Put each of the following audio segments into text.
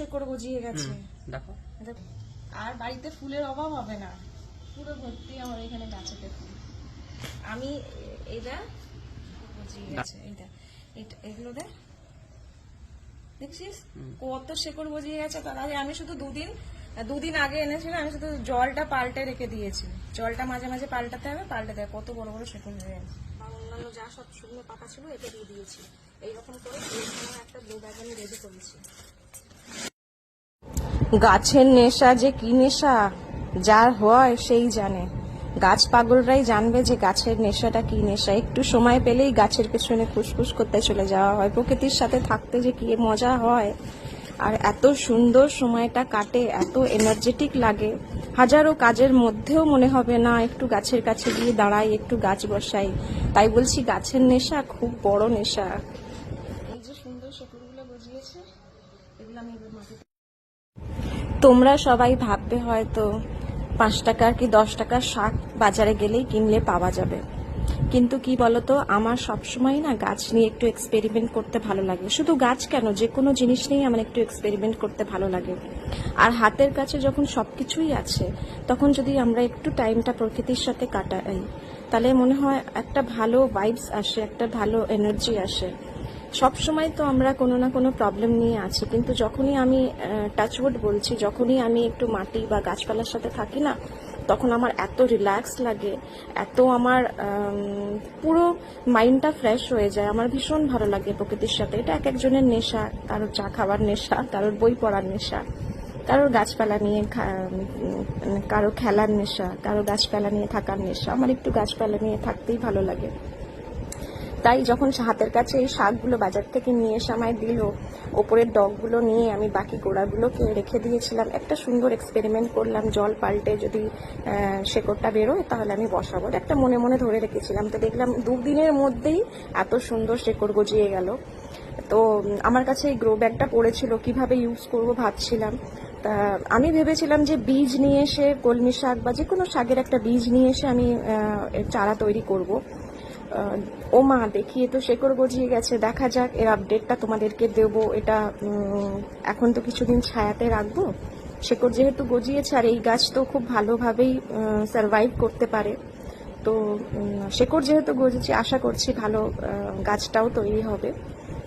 শেকড় গজিয়ে গেছে। দেখো। দেখো, আর বাড়িতে ফুলের অভাব হবে না। পুরো ভর্তি আমার এখানে গাছেতে ফুল। আমি এ- এইটা গজিয়ে গেছে এইটা। এটা এগুলো দে দেখছিস? কত শেকড় গজিয়ে গেছে তার আগে আমি শুধু দুদিন দুদিন আগে এনেছিলাম আমি শুধু জলটা পাল্টে রেখে দিয়েছি। জলটা মাঝে মাঝে পাল্টাতে হবে পাল্টে দেয় কত বড় বড় শেকড় হয়ে গেছে। অন্যান্য যা সব শুকনো পাতা ছিল এটা দিয়ে দিয়েছি। এইরকম করে একটা ব্লু ব্যাগ আমি রেডি করেছি। গাছের নেশা যে কি নেশা যার হয় সেই জানে। গাছ পাগলরাই জানবে যে গাছের নেশাটা কি নেশা। একটু সময় পেলেই গাছের পেছনে ফুসফুস করতে চলে যাওয়া হয়। প্রকৃতির সাথে থাকতে যে কি মজা হয়। আর এত সুন্দর সময়টা কাটে, এত এনার্জেটিক লাগে। হাজারো কাজের মধ্যেও মনে হবে না, একটু গাছের কাছে গিয়ে দাঁড়াই, একটু গাছ বসাই। তাই বলছি গাছের নেশা খুব বড় নেশা। এই যে সুন্দর শেকড়গুলো গজিয়েছে এগুলো আমি তোমরা সবাই ভাববে হয়তো পাঁচ টাকার কি দশ টাকার শাক বাজারে গেলেই কিনলে পাওয়া যাবে। কিন্তু কি বলতো, আমার সবসময় না গাছ নিয়ে একটু এক্সপেরিমেন্ট করতে ভালো লাগে। শুধু গাছ কেন যে কোনো জিনিস নিয়ে আমার একটু এক্সপেরিমেন্ট করতে ভালো লাগে। আর হাতের কাছে যখন সব কিছুই আছে, তখন যদি আমরা একটু টাইমটা প্রকৃতির সাথে কাটাই, তাহলে মনে হয় একটা ভালো ভাইবস আসে, একটা ভালো এনার্জি আসে। সব সময় তো আমরা কোনো না কোনো প্রবলেম নিয়ে আছি। কিন্তু যখনই আমি টাচউড বলছি, যখনই আমি একটু মাটি বা গাছপালার সাথে থাকি না, তখন আমার এত রিল্যাক্স লাগে, এত আমার পুরো মাইন্ডটা ফ্রেশ হয়ে যায়। আমার ভীষণ ভালো লাগে প্রকৃতির সাথে। এটা এক একজনের নেশা, কারোর চা খাওয়ার নেশা, কারোর বই পড়ার নেশা, কারোর গাছপালা নিয়ে কারও খেলার নেশা কারও গাছপালা নিয়ে থাকার নেশা। আমার একটু গাছপালা নিয়ে থাকতেই ভালো লাগে। তাই যখন হাতের কাছে এই শাকগুলো বাজার থেকে নিয়ে এসে আমায় দিল, ওপরের ডগগুলো নিয়ে আমি বাকি গোড়াগুলোকে রেখে দিয়েছিলাম। একটা সুন্দর এক্সপেরিমেন্ট করলাম, জল পাল্টে যদি শেকড়টা বেরোয় তাহলে আমি বসাবো। একটা মনে মনে ধরে রেখেছিলাম। তো দেখলাম দুদিনের মধ্যেই এত সুন্দর শেকড় গজিয়ে গেল। তো আমার কাছে এই গ্রো ব্যাগটা পড়েছিল, কীভাবে ইউজ করব ভাবছিলাম। তা, আমি ভেবেছিলাম যে বীজ নিয়ে এসে, কলমি শাক বা যে কোনো শাকের একটা বীজ নিয়ে এসে আমি চারা তৈরি করব। ও মা দেখি এ তো শেকড় গজিয়ে গেছে। দেখা যাক, এর আপডেটটা তোমাদেরকে দেব। এটা এখন তো কিছুদিন ছায়াতে রাখব। শেকড় যেহেতু গজিয়েছে, আর এই গাছ তো খুব ভালোভাবেই সার্ভাইভ করতে পারে। তো শেকড় যেহেতু গজেছে আশা করছি ভালো গাছটাও তৈরি হবে।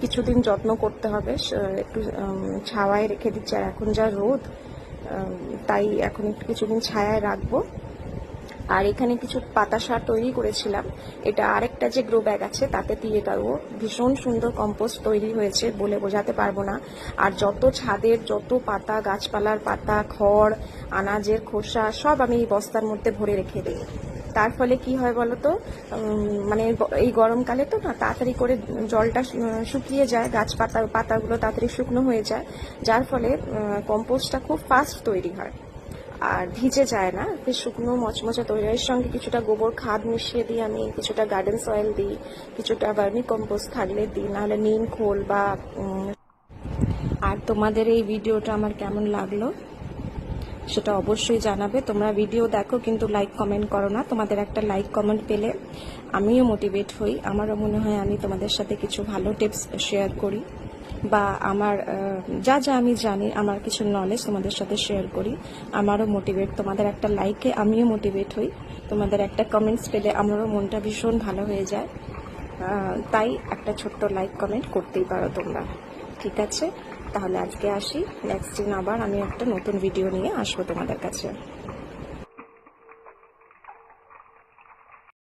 কিছুদিন যত্ন করতে হবে। একটু ছাওয়ায় রেখে দিচ্ছি। আর এখন যা রোদ তাই এখন একটু কিছুদিন ছায়ায় রাখব। আর এখানে কিছু পাতা সার তৈরি করেছিলাম। এটা আরেকটা যে গ্রো ব্যাগ আছে, তাতে দিয়ে দেবো। ভীষণ সুন্দর কম্পোস্ট তৈরি হয়েছে বলে বোঝাতে পারব না। আর যত ছাদের, যত পাতা, গাছপালার পাতা, খড়, আনাজের খোসা, সব আমি এই বস্তার মধ্যে ভরে রেখে দিই। তার ফলে কি হয় বলতো? মানে এই গরমকালে তো না, তাড়াতাড়ি করে জলটা শুকিয়ে যায় গাছ পাতা পাতাগুলো তাড়াতাড়ি শুকনো হয়ে যায়। যার ফলে কম্পোস্টটা খুব ফাস্ট তৈরি হয়। আর ভিজে যায় না। শুকনো, মচমচে তৈরি হয়। সঙ্গে কিছুটা গোবর খাদ মিশিয়ে দিই আমি কিছুটা গার্ডেন সয়েল দিই, কিছুটা বার্মি কম্পোস্ট থাকলে দিই, নাহলে নিম, খোল বা আর তোমাদের এই ভিডিওটা আমার কেমন লাগল সেটা অবশ্যই জানাবে। তোমরা ভিডিও দেখো, কিন্তু লাইক কমেন্ট করো না। তোমাদের একটা লাইক কমেন্ট পেলে আমিও মোটিভেট হই। আমারও মনে হয় আমি তোমাদের সাথে কিছু ভালো টিপস শেয়ার করি। বা আমার যা যা আমি জানি, আমার কিছু নলেজ তোমাদের সাথে শেয়ার করি, আমারও মোটিভেট তোমাদের একটা লাইকে আমিও মোটিভেট হই, তোমাদের একটা কমেন্টস পেলে আমারও মনটা ভীষণ ভালো হয়ে যায়। তাই একটা ছোট্ট লাইক কমেন্ট করতেই পারো তোমরা। ঠিক আছে? তাহলে আজকে আসি নেক্সট দিন আবার আমি একটা নতুন ভিডিও নিয়ে আসব তোমাদের কাছে।